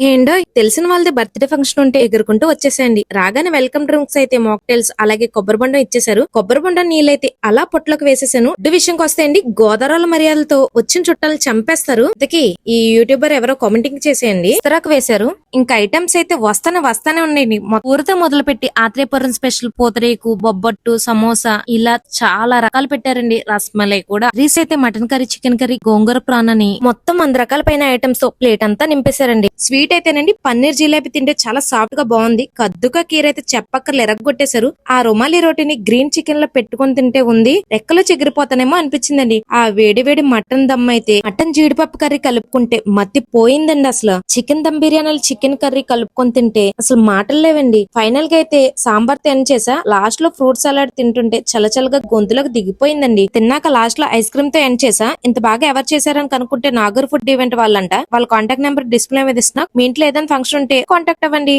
ఏంటో తెలిసిన వాళ్ళది బర్త్డే ఫంక్షన్ ఉంటే ఎగురుకుంటూ వచ్చేసేయండి. రాగానే వెల్కమ్ డ్రింక్స్ అయితే మాక్టైల్స్ అలాగే కొబ్బరి బొండం ఇచ్చేసారు కొబ్బరి బొండం నీళ్ళైతే అలా పొట్లోకి వేసేసాను. ఇటు విషయంకి వస్తే అండి గోదావరాల మర్యాదలతో వచ్చిన చుట్టాలు చంపేస్తారు. ఇంతకీ ఈ యూట్యూబర్ ఎవరో కామెంటింగ్ చేసేయండి. ఇస్తరాకు వేశారు. ఇంకా ఐటమ్స్ అయితే వస్తానే వస్తానే ఉన్నాయండి. ఊరితో మొదలు పెట్టి ఆత్రేయపురం స్పెషల్ పూతరేకు బొబ్బట్టు సమోసా ఇలా చాలా రకాలు పెట్టారండి. రస్మలై కూడా రీస్ అయితే mutton curry chicken curry gongura prawn అని మొత్తం వంద రకాల పైన ఐటమ్స్తో ప్లేట్ అంతా నింపేశారండి. స్వీట్ అయితేనండి పన్నీర్ జిలేబీ తింటే చాలా సాఫ్ట్గా బాగుంది కద్దుకా కీర అయితే చెప్పక్కర్లు ఎరగొట్టేశారు. ఆ రుమాలి రోటీని గ్రీన్ చికెన్లో పెట్టుకొని తింటే ఉంది. రెక్కలు చెగిరిపోతానేమో అనిపించిందండి. ఆ వేడి వేడి మటన్ దమ్ అయితే మటన్ జీడిపప్పు కర్రీ కలుపుకుంటే మత్తి పోయిందండి అసలు. చికెన్ దమ్ బిర్యానీలు చికెన్ కర్రీ కలుపుకొని తింటే అసలు మాటలు లేవండి. ఫైనల్గా అయితే సాంబార్ తిని చేసా. లాస్ట్లో ఫ్రూట్ సలాడ్ తింటుంటే చలచలగా గొంతులకు దిగిపోయిందండి. తిన్నాక లాస్ట్లో ఐస్ క్రీమ్తో ఎండ్ చేసా. ఇంత బాగా ఎవరు చేశారని కనుక్కుంటే నాగర్ ఫుడ్ ఈవెంట్ వాళ్ళంట. వాళ్ళ కాంటాక్ట్ నెంబర్ డిస్ప్లే మీద ఇస్తున్నా. మీ ఇంట్లో ఏదైనా ఫంక్షన్ ఉంటే కాంటాక్ట్ అవ్వండి.